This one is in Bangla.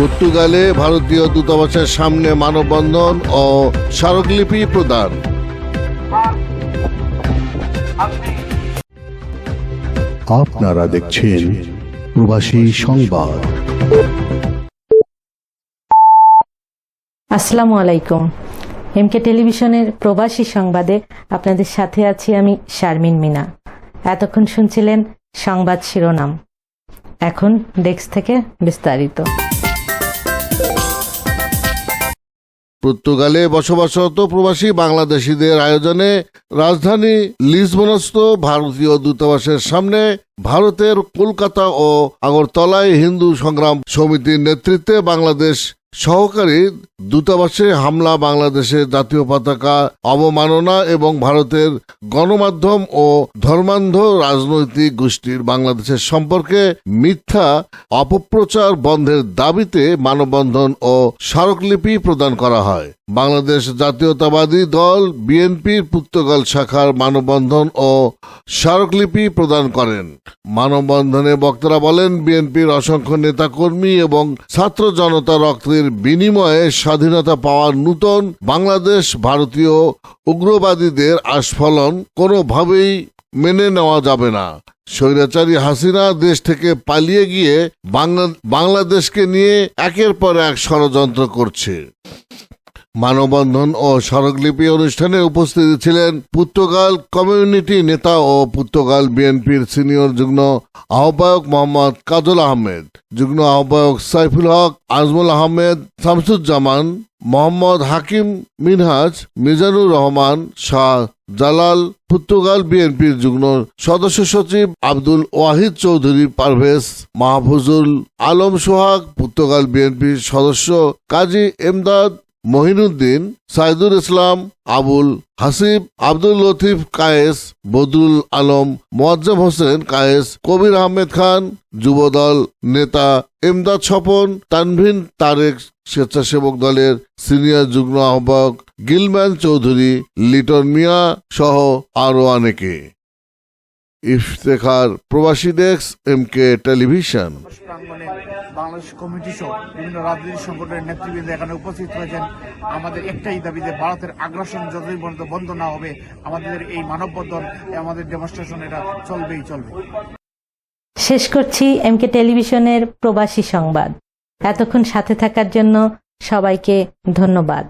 পর্তুগালে ভারতীয় দূতাবাসের সামনে মানববন্ধন ও স্মারকলিপি প্রদান। আপনারা দেখছেন প্রবাসী সংবাদ। আসসালামু আলাইকুম। এমকে টেলিভিশনের প্রবাসী সংবাদে আপনাদের সাথে আছি আমি শারমিন মিনা। এতক্ষণ শুনছিলেন সংবাদ শিরোনাম। এখন ডেস্ক থেকে বিস্তারিত। পর্তুগালে বসবাসরত প্রবাসী বাংলাদেশিদের আয়োজনে রাজধানী লিসবনস্থ ভারতীয় দূতাবাসের সামনে ভারতের কলকাতা ও আগরতলায় হিন্দু সংগ্রাম সমিতির নেতৃত্বে বাংলাদেশ সহকারী দূতাবাসে হামলা বাংলাদেশের জাতীয় পতাকা, অবমাননা এবং ভারতের গণমাধ্যম ও ধর্মান্ধ রাজনৈতিক গোষ্ঠীর বাংলাদেশের সম্পর্কে মিথ্যা অপপ্রচার বন্ধের দাবিতে মানববন্ধন ও স্মারকলিপি প্রদান করা হয়। বাংলাদেশ জাতীয়তাবাদী দল বিএনপির পর্তুগাল শাখার মানববন্ধন ও স্মারকলিপি প্রদান করেন। মানববন্ধনে বক্তারা বলেন, বিএনপির অসংখ্য নেতাকর্মী এবং ছাত্র জনতা রক্তের বিনিময়ে স্বাধীনতা পাওয়ার নূতন বাংলাদেশ ভারতীয় উগ্রবাদীদের আস্ফলন কোনোভাবেই মেনে নেওয়া যাবে না। স্বৈরাচারী হাসিনা দেশ থেকে পালিয়ে গিয়ে বাংলাদেশকে নিয়ে একের পর এক ষড়যন্ত্র করছে। মানববন্ধন ও স্মারকলিপি অনুষ্ঠানে উপস্থিত ছিলেন পর্তুগাল কমিউনিটি নেতা ও পর্তুগাল বিএনপির সিনিয়র যুগ্ম আহ্বায়ক মোহাম্মদ কাজল আহমেদ, যুগ্ম আহ্বায়ক সাইফুল হক, আজমুল আহমেদ, শামসুজ্জামান, মোহাম্মদ হাকিম মিনহাজ, মিজানুর রহমান, শাহ জালাল, পর্তুগাল বিএনপির যুগ্ম সদস্য সচিব আব্দুল ওয়াহিদ চৌধুরী পারভেজ, মাহফুজুল আলম সোহাগ, পর্তুগাল বিএনপির সদস্য কাজী এমদাদ মহিনুদ্দিন, সাইদুল ইসলাম, আবুল হাসিব, আব্দুল লতিফ কায়েস, বদরুল আলম, মোয়াজ্জম হোসেন কায়েস, কবির আহমেদ খান, যুবদল নেতা এমদাদ স্বপন, তানভিন তারেক স্বেচ্ছাসেবক দলের সিনিয়র যুগ্ম আহ্বায়ক গিলম্যান চৌধুরী, লিটন মিয়া সহ আরও অনেকে। ইফতেখার প্রবাসী desk M K television Bangladesh committee সহ বিভিন্ন রাজনৈতিক সংগঠনের নেতৃবৃন্দ এখানে উপস্থিত হয়েছেন আমাদের একটাই দাবি যে ভারতের আগ্রাসন যতদিন পর্যন্ত বন্ধ না হবে, আমাদের এই মানববন্ধন আমাদের ডেমনস্ট্রেশন এটা চলবেই চলবে। শেষ করছি এমকে টেলিভিশনের প্রবাসী সংবাদ। এতক্ষণ সাথে থাকার জন্য সবাইকে ধন্যবাদ।